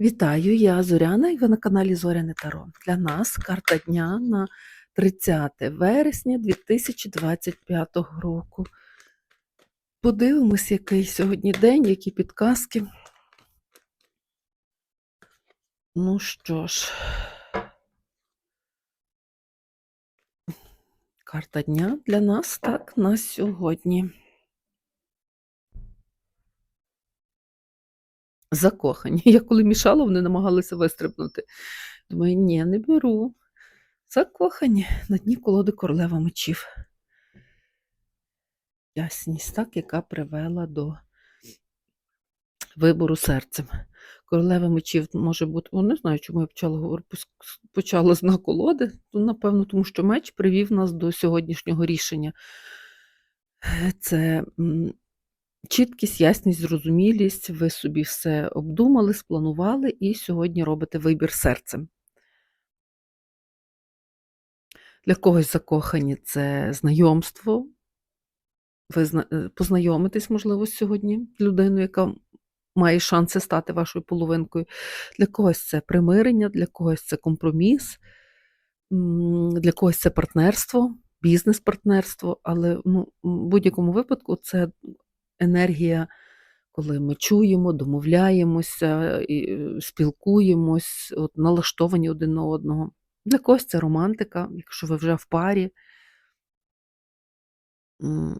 Вітаю, я Зоряна і ви на каналі Зоряне Таро. Для нас карта дня на 30 вересня 2025 року. Подивимось, який сьогодні день, які підказки. Ну що ж, карта дня для нас так на сьогодні. Закохані. Я коли мішала, вони намагалися вистрибнути. Думаю, ні, не беру. Закохані на дні колоди королева мечів. Ясність, так, яка привела до вибору серцем. Королева мечів може бути, о, не знаю, чому я почала почала з на колоди. Ну, напевно, тому що меч привів нас до сьогоднішнього рішення. Це чіткість, ясність, зрозумілість. Ви собі все обдумали, спланували і сьогодні робите вибір серцем. Для когось закохані це знайомство. Ви е, познайомитесь, можливо, сьогодні з людиною, яка має шанси стати вашою половинкою. Для когось це примирення, для когось це компроміс, для когось це партнерство, бізнес-партнерство, але ну, в будь-якому випадку це енергія, коли ми чуємо, домовляємося, і, е, спілкуємось, от, налаштовані один на одного. Для когось це романтика, якщо ви вже в парі. Е,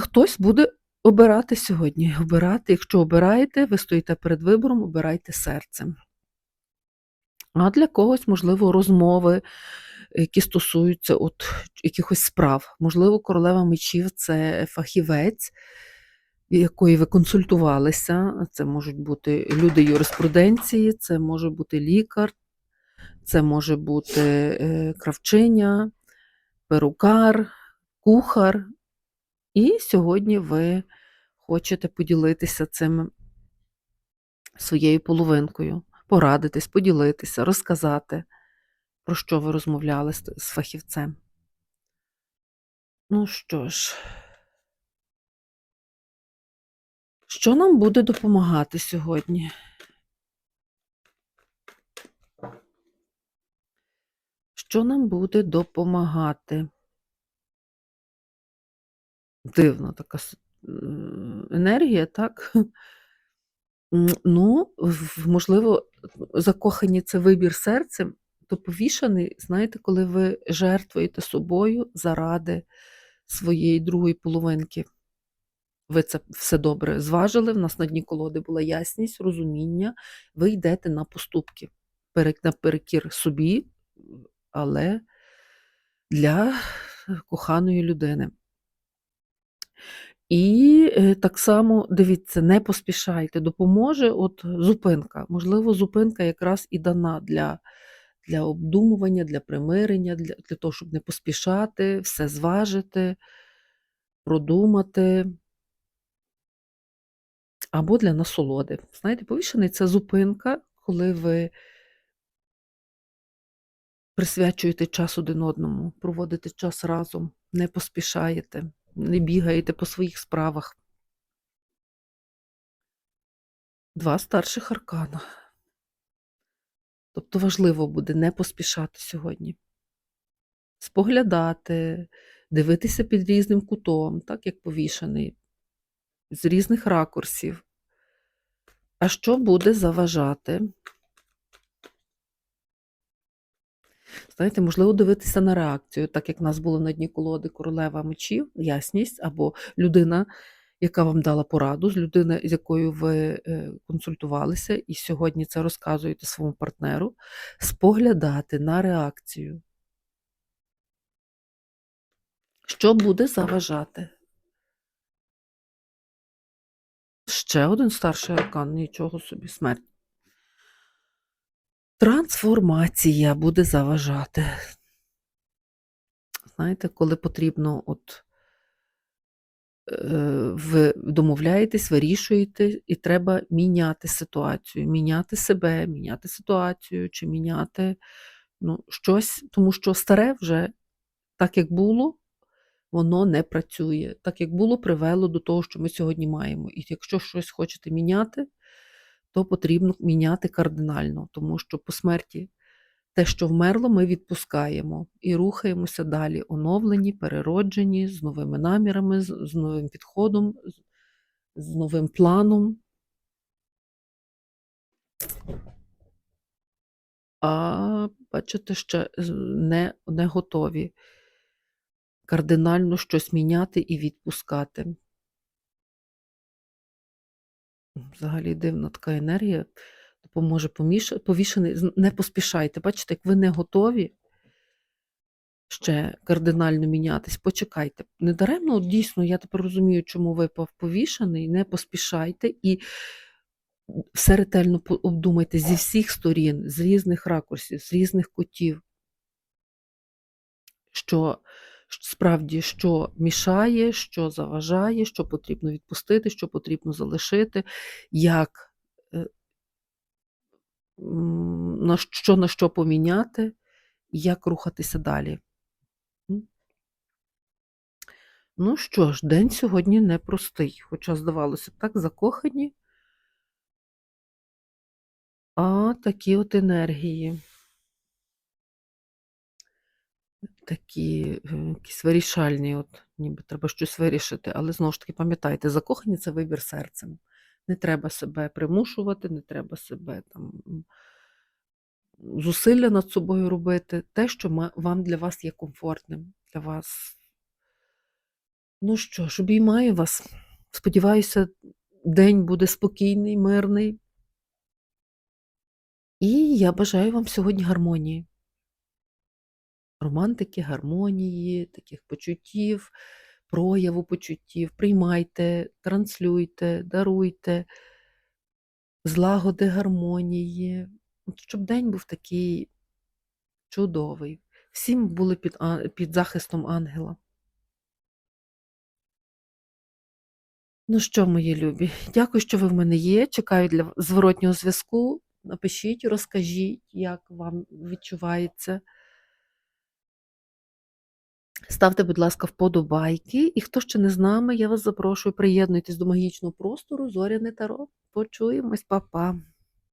Хтось буде обирати сьогодні. Обирати, якщо обираєте, ви стоїте перед вибором, обирайте серцем. А для когось, можливо, розмови, які стосуються от якихось справ. Можливо, королева мечів це фахівець, якої ви консультувалися. Це можуть бути люди юриспруденції, це може бути лікар, це може бути е, кравчиня, перукар, кухар. І сьогодні ви хочете поділитися цим своєю половинкою, порадитись, поділитися, розказати, про що ви розмовляли з, фахівцем. Ну що ж, що нам буде допомагати сьогодні? Що нам буде допомагати? Дивна така е, енергія, так? Ну, можливо, закохані це вибір серцем, то повішаний, знаєте, коли ви жертвуєте собою заради своєї другої половинки. Ви це все добре зважили, в нас на дні колоди була ясність, розуміння, ви йдете на поступки, пере- наперекір собі, але для коханої людини. І е, так само, дивіться, не поспішайте, допоможе от зупинка. Можливо, зупинка якраз і дана для, для обдумування, для примирення, для, для того, щоб не поспішати, все зважити, продумати. Або для насолоди. Знаєте, повішений це зупинка, коли ви присвячуєте час один одному, проводите час разом, не поспішаєте, не бігаєте по своїх справах. Два старших аркана. Тобто важливо буде не поспішати сьогодні. Споглядати, дивитися під різним кутом, так як повішений, з різних ракурсів. А що буде заважати? Знаєте, можливо, дивитися на реакцію, так як в нас було на дні колоди королева мечів, ясність, або людина, яка вам дала пораду, з людина, з якою ви е, консультувалися, і сьогодні це розказуєте своєму партнеру, споглядати на реакцію. Що буде заважати? Ще один старший аркан, нічого собі, смерть. Трансформація буде заважати. Знаєте, коли потрібно, от ви домовляєтесь, вирішуєте, і треба міняти ситуацію, міняти себе, міняти ситуацію, чи міняти ну, щось, тому що старе вже так, як було, воно не працює. Так, як було, привело до того, що ми сьогодні маємо. І якщо щось хочете міняти, то потрібно міняти кардинально, тому що по смерті те, що вмерло, ми відпускаємо і рухаємося далі, оновлені, перероджені, з новими намірами, з, новим підходом, з новим планом. А бачите, ще не, не готові кардинально щось міняти і відпускати. Взагалі дивна така енергія допоможе поміш... повішений. Не поспішайте. Бачите, як ви не готові ще кардинально мінятись, почекайте. Недаремно, дійсно, я тепер розумію, чому випав повішений, не поспішайте і все ретельно обдумайте зі всіх сторін, з різних ракурсів, з різних кутів, що справді що мішає, що заважає, що потрібно відпустити, що потрібно залишити, як е, на що на що поміняти, як рухатися далі. Ну що ж, день сьогодні непростий, хоча, здавалося так, закохані. А такі от енергії. Такі е, якісь вирішальні, от, ніби треба щось вирішити, але знову ж таки пам'ятайте, закохані це вибір серцем. Не треба себе примушувати, не треба себе там зусилля над собою робити. Те, що вам для вас є комфортним, для вас. Ну що ж, обіймаю вас. Сподіваюся, день буде спокійний, мирний. І я бажаю вам сьогодні гармонії. Романтики, гармонії, таких почуттів, прояву почуттів. Приймайте, транслюйте, даруйте, злагоди, гармонії. Щоб день був такий чудовий. Всім були під, під захистом ангела. Ну що, мої любі, дякую, що ви в мене є. Чекаю для зворотнього зв'язку. Напишіть, розкажіть, як вам відчувається. Ставте, будь ласка, вподобайки. І хто ще не з нами, я вас запрошую, приєднуйтесь до магічного простору, зоряне таро. Почуємось, па-па.